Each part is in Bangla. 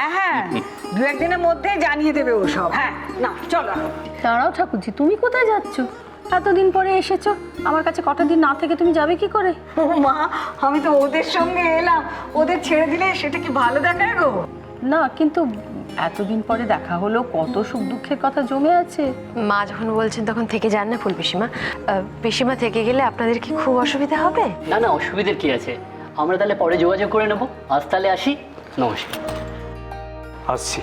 হ্যাঁ হ্যাঁ। দু একদিনের মধ্যেই জানিয়ে দেবে ও সব। হ্যাঁ না চলো দাঁড়াও ঠাকুরজি তুমি কোথায় যাচ্ছ? এতদিন পরে এসেছ আমার কাছে কটা দিন না থেকে তুমি যাবে কি করে? ও মা আমি তো ওদের সঙ্গে এলাম। ওদের ছেড়ে দিলে সেটা কি ভালো দেখায় গো? না কিন্তু এতদিন পরে দেখা হলো কত সুখ দুঃখের কথা জমে আছে। মা যখন বলছেন তখন থেকে যান না ফুল পিসিমা। আহ, পিসিমা থেকে গেলে আপনাদের কি খুব অসুবিধা হবে? না না অসুবিধার কি আছে? আমরা তাহলে পরে যোগাযোগ করে নেব। আজ তাহলে আসি। নমস্কার। আসছি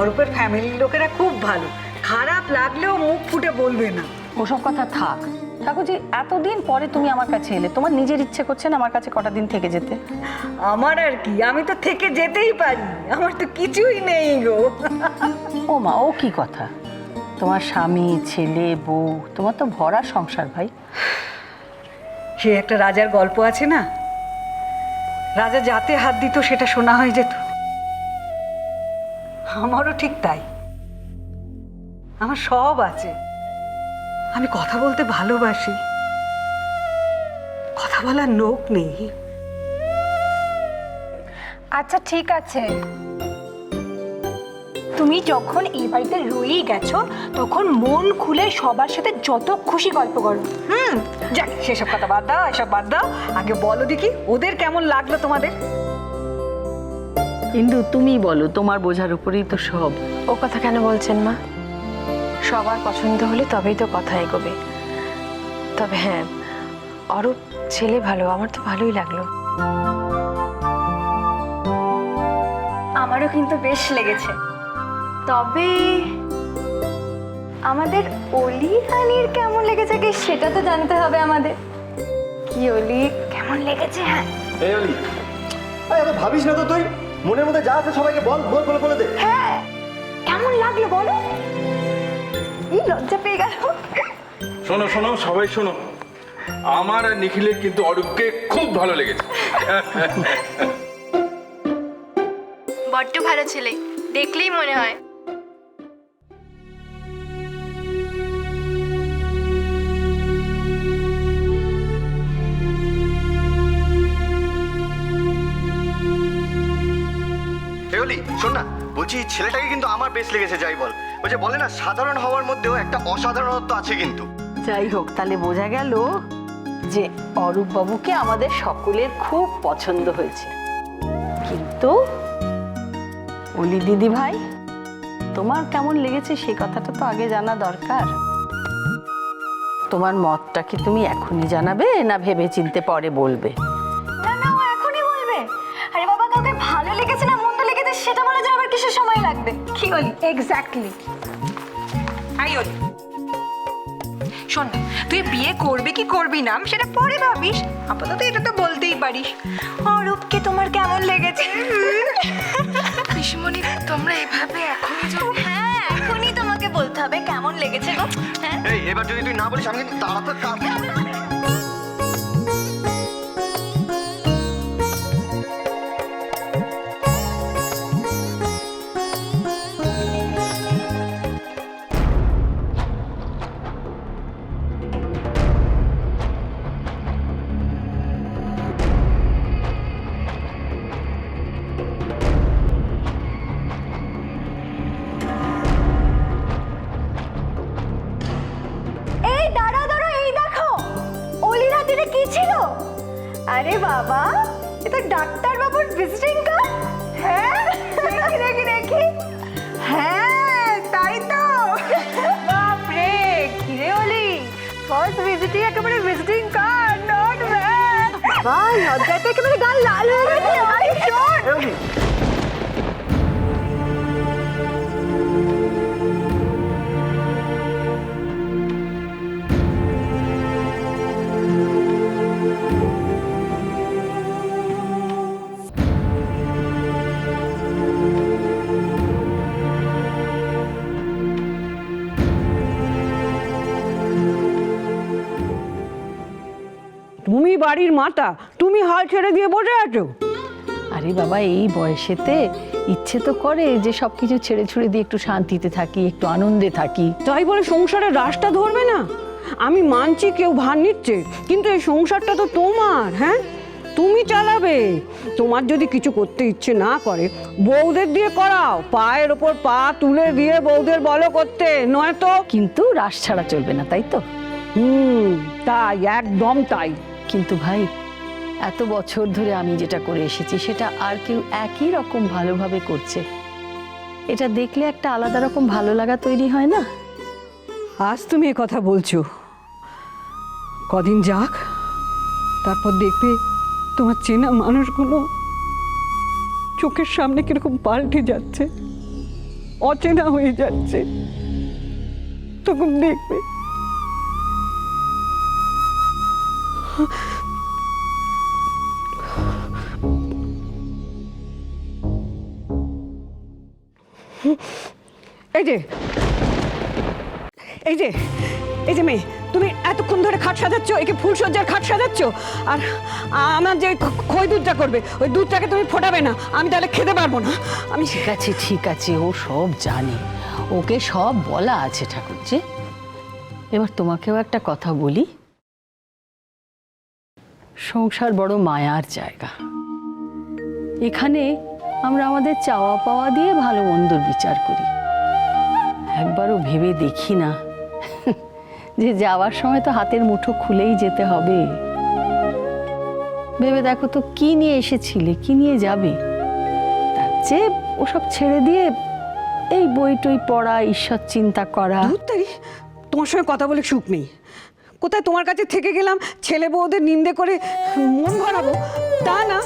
অরূপের ফ্যামিলির লোকেরা খুব ভালো। খারাপ লাগলেও মুখ ফুটে বলবে না। ওসব কথা থাক। ঠাকুরজি এতদিন পরে তুমি আমার কাছে এলে তোমার নিজের ইচ্ছে করছে না আমার কাছে কটা দিন থেকে যেতে? আমার আর কি আমি তো থেকে যেতেই পারি আমার তো কিছুই নেই গো। ও মা ও কি কথা? তোমার স্বামী ছেলে বউ তোমার তো ভরা সংসার ভাই। সে একটা রাজার গল্প আছে না? রাজা যাতে হাত দিত সেটা শোনা হয়ে যেত। আমারও ঠিক তাই। আমার সব আছে। আমি কথা বলতে ভালোবাসি। কথা বলার লোক নেই। আচ্ছা ঠিক আছে। তুমি যখন এই বাড়িতে রয়েই গেছো তখন মন খুলে সবার সাথে যত খুশি গল্প করো। হুম যাক সেসব কথা বাদ দাও এসব বাদ দাও। আগে বলো দেখি ওদের কেমন লাগল তোমাদের? ইন্দু তুমি বলো তোমার বোঝার উপরেই তো সব। ও কথা কেন বলছেন মা? সবার পছন্দ হলে তবেই তো কথা এগোবে। তবে হ্যাঁ অরূপ ছেলে ভালো আমার তো ভালোই লাগল। আমারও কিন্তু বেশ লেগেছে। তবে আমাদের অলি রানীর কেমন লেগেছে কি সেটা তো জানতে হবে আমাদের। কি অলি? কেমন লেগেছে? হ্যাঁ। এই অলি আরে এত ভাবিস না তো তুই? মনের মধ্যে যা আছে সবাইকে বল বল বলে বলে দে। হ্যাঁ কেমন লাগল বলো? এই লজ্জা পেয়ে গেল? শোনো শোনো সবাই শোনো। আমার আর নিখিলের কিন্তু অরূপকে খুব ভালো লেগেছে। বড্ড ভালো ছেলে দেখলেই মনে হয়। অলি শোন না, বলছি ছেলেটাকে কিন্তু আমার বেশ লেগেছে, যাই বল। ওই যে বলে না, সাধারণ হওয়ার মধ্যেও একটা অসাধারণত্ব আছে কিন্তু। যাই হোক, তাহলে বোঝা গেল যে অরূপ বাবুকে আমাদের সকলের খুব পছন্দ হয়েছে। কিন্তু, অলি দিদি ভাই, তোমার কেমন লেগেছে সেই কথাটা তো আগে জানা দরকার। তোমার মতটা কি তুমি এখনই জানাবে না ভেবে চিনতে পরে বলবে? যে কিসের সময় লাগবে। কি বলি? এক্স্যাক্টলি আই ওলি শোন না, তুই বিয়ে করবি কি করবি না সেটা পরে ভাবিস। আপাতত এটা তো বলতেই পারিস। অরূপকে তোমার কেমন লেগেছে? পিসিমণি তোমরা এভাবে এখনই যদি হ্যাঁ এখনই তোমাকে বলতে হবে কেমন লেগেছে গো। হ্যাঁ? এই এবার যদি তুই না বলিস আমি কিন্তু তাড়াতাড়ি এটা ডাক্তার বাবুর ভিজিটিং কার্ড হ্যাঁ দেখি দেখি দেখি হ্যাঁ তাই তো বাপ রে কিরে অলি ফার্স্ট ভিজিটিং একেবারে ভিজিটিং কার্ড নট ব্যাড বাবা লজ্জাতে একেবারে গাল লাল হয়ে গেছে আই শোন বাড়ির মাতা তুমি হাল ছেড়ে দিয়ে বসে আছো? আরে বাবা এই বয়সেতে ইচ্ছে তো করে যে সব কিছু ছেড়ে ছুড়ে দিয়ে একটু শান্তিতে থাকি একটু আনন্দে থাকি। তাই বলে সংসারের রাশটা ধরবে না? আমি মানছি কেউ ভার নিচ্ছে কিন্তু এই সংসারটা তো তোমার হ্যাঁ? তুমি চালাবে। তোমার যদি কিছু করতে ইচ্ছে না করে বউদের দিয়ে করাও। পায়ের ওপর পা তুলে দিয়ে বউদের বলো করতে নয়তো? কিন্তু রাস ছাড়া চলবে না তাই তো? হুম তাই একদম তাই। কিন্তু ভাই, এত বছর ধরে আমি যেটা করে এসেছি সেটা আর কেউ একই রকম ভালোভাবে করছে। এটা দেখলে একটা আলাদা রকম ভালো লাগা তৈরি হয় না? আজ তুমি এ কথা বলছো। কদিন যাক, তারপর দেখবে তোমার চেনা মানুষগুলো চোখের সামনে কীরকম পাল্টে যাচ্ছে, অচেনা হয়ে যাচ্ছে। তখন দেখবে এই যে। এই যে এই যে মেয়ে, তুমি এতক্ষণ ধরে খাট সাজাচ্ছ, একে ফুলসজ্জার খাট সাজাচ্ছ? আর আমার যে খই দুধটা করবে, ওই দুধটাকে তুমি ফোটাবে না, আমি তাহলে খেতে পারব না। আমি ঠিক আছে ঠিক আছে, ও সব জানে। ওকে সব বলা আছে ঠাকুরজি। এবার তোমাকেও একটা কথা বলি। সংসার বড় মায়ার জায়গা। এখানে আমরা আমাদের চাওয়া পাওয়া দিয়ে ভালো মন্দর বিচার করি। একবারও ভেবে দেখি না যে যাওয়ার সময় তো হাতের মুঠো খুলেই যেতে হবে। ভেবে দেখো তো কি নিয়ে এসেছিলে, কি নিয়ে যাবে? তার চেয়ে ওসব ছেড়ে দিয়ে এই বই টই পড়া, ঈশ্বর চিন্তা করা। তোমার সঙ্গে কথা বলে সুখ নেই। কোথায় তোমার কাছে থেকে গেলাম? ছেলে বউদের নিন্দে করে মন ভরাবো? তা না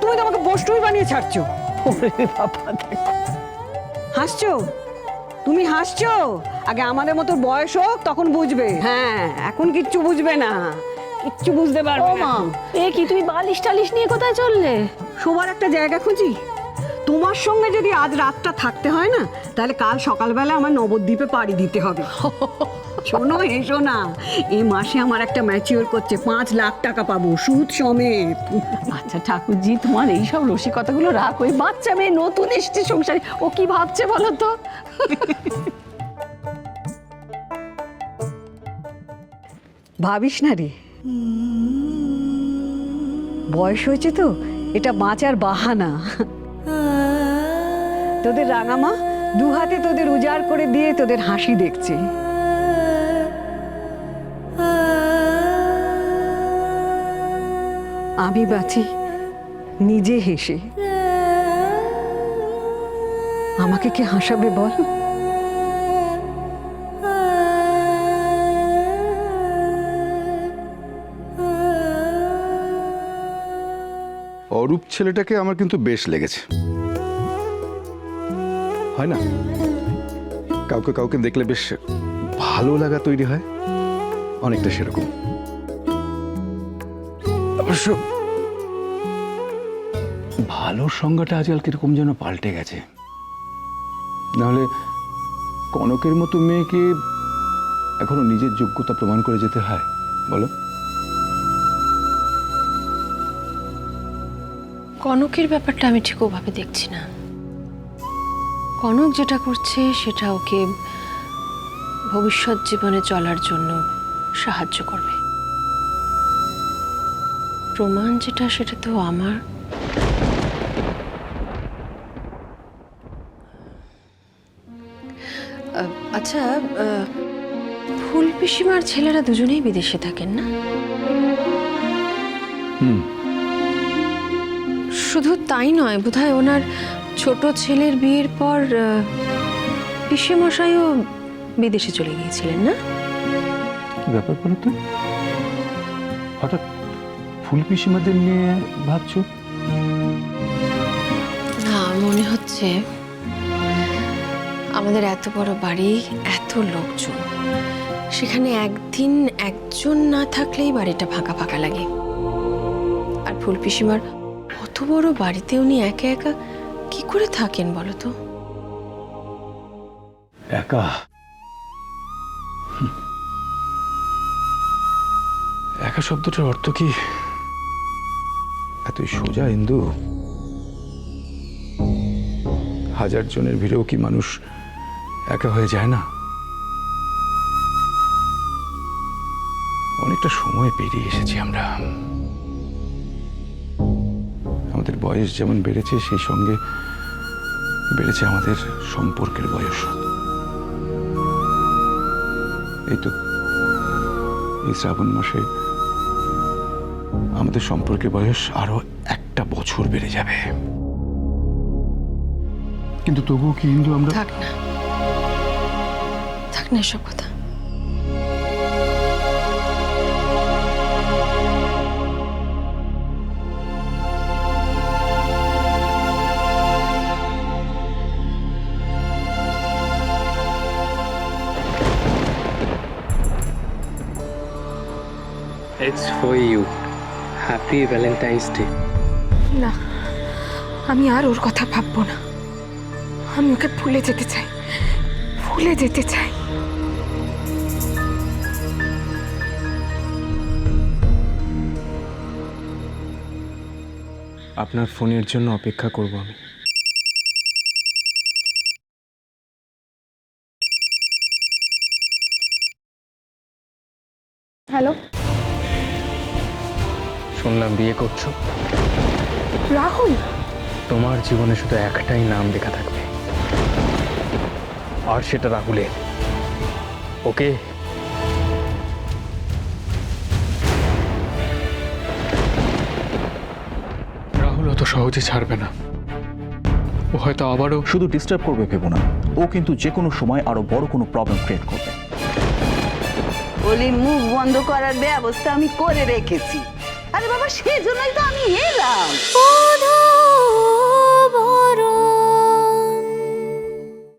তুমি তো আমাকে বস্তুই বানিয়ে ছাড়ছো। ওরে বাবা দেখো। হাসছো? তুমি হাসছো? আগে আমাদের মতো বয়স হোক তখন বুঝবে। হ্যাঁ। এখন কিচ্ছু বুঝবে না। কিচ্ছু বুঝতে পারবে না। এ কি তুমি বালিশ টালিশ নিয়ে কোথায় চললে? শোবার একটা জায়গা খুঁজি। তোমার সঙ্গে যদি আজ রাতটা থাকতে হয় না তাহলে কাল সকালবেলা আমার নবদ্বীপে পাড়ি দিতে হবে। শোনো এসো না এই মাসে আমার একটা ম্যাচিওর করছে, পাঁচ লাখ টাকা পাবো, সুদ সমেত। আচ্ছা ঠাকুরজি, তোমার এই সব রসিকতাগুলো রাখ ওই বাচ্চা মেয়ে নতুন এসছে সংসারে, ও কি ভাবছে বলো তো? ভাবিস না রে। বয়স হয়েছে তো, এটা বাঁচার বাহানা। তোদের রাঙামা দু হাতে তোদের উজাড় করে দিয়ে তোদের হাসি দেখছে। আমি বাঁচি, নিজে হেসে। আমাকে কে হাসাবে বল? অরূপ ছেলেটাকে আমার কিন্তু বেশ লেগেছে। হয় না? কাউকে কাউকে দেখলে বেশ ভালো লাগা তৈরি হয়। অনেকটা সেরকম। অবশ্য ভালোর সংজ্ঞাটা আজকাল কীরকম যেন পাল্টে গেছে। নাহলে কনকের মতো মেয়েকে এখনও নিজের যোগ্যতা প্রমাণ করে যেতে হয়, বলো? কনকের ব্যাপারটা আমি ঠিক ওভাবে দেখছি না। কনক যেটা করছে সেটা ওকে ভবিষ্যৎ জীবনে চলার জন্য সাহায্য করবে। প্রমাণ যেটা, সেটা তো আমার আচ্ছা ফুল পিসিমার ছেলেরা দুজনেই বিদেশে থাকেন না? হুম। শুধু তাই নয় বোধহয় ওনার ছোট ছেলের বিয়ের পর মশাইও বিদেশে চলে গিয়েছিলেন না? কি ব্যাপার বলো তো? হঠাৎ ফুল পিসিমাদের নিয়ে ভাবছ? না মনে হচ্ছে আমাদের এত বড় বাড়ি, এত লোকজন। সেখানে একদিন একজন না থাকলেই বাড়িটা ফাঁকা ফাঁকা লাগে। আর ফুল পিসিমার অত বড় বাড়িতে উনি একা একা কি করে থাকেন বলো তো? একা? একা শব্দটার অর্থ কি? এতই সোজা, ইন্দু? হাজার জনের ভিড়েও কি মানুষ একা হয়ে যায় না। অনেকটা সময় পেরিয়ে এসেছি আমরা। আমাদের বয়স যেমন বেড়েছে, সেই সঙ্গে বেড়েছে আমাদের সম্পর্কের বয়স। এই তো, এই শ্রাবণ মাসে আমাদের সম্পর্কের বয়স আরও একটা বছর বেড়ে যাবে। কিন্তু তবুও কি হিন্দু আমরা থাক না। থাক না এসব কথা। It's for you happy valentine's day না আমি আর ওর কথা ভাববো না। আমি ওকে ভুলে যেতে চাই। ভুলে যেতে চাই। আপনার ফোনের জন্য অপেক্ষা করব আমি। হ্যালো? শুনলাম বিয়ে করছ। রাহুল? তোমার জীবনে শুধু একটাই নাম লেখা থাকবে। আর সেটা রাহুলের। ওকে অত সহজে ছাড়বে না। ও হয়তো আবারও শুধু ডিস্টার্ব করবে ভেবো না। ও কিন্তু যে কোনো সময় আরও বড় কোনো প্রবলেম ক্রিয়েট করবে। ওলি মুখ বন্ধ করার ব্যবস্থা আমি করে রেখেছি। আরে বাবা সেজন্যই তো আমি এলাম।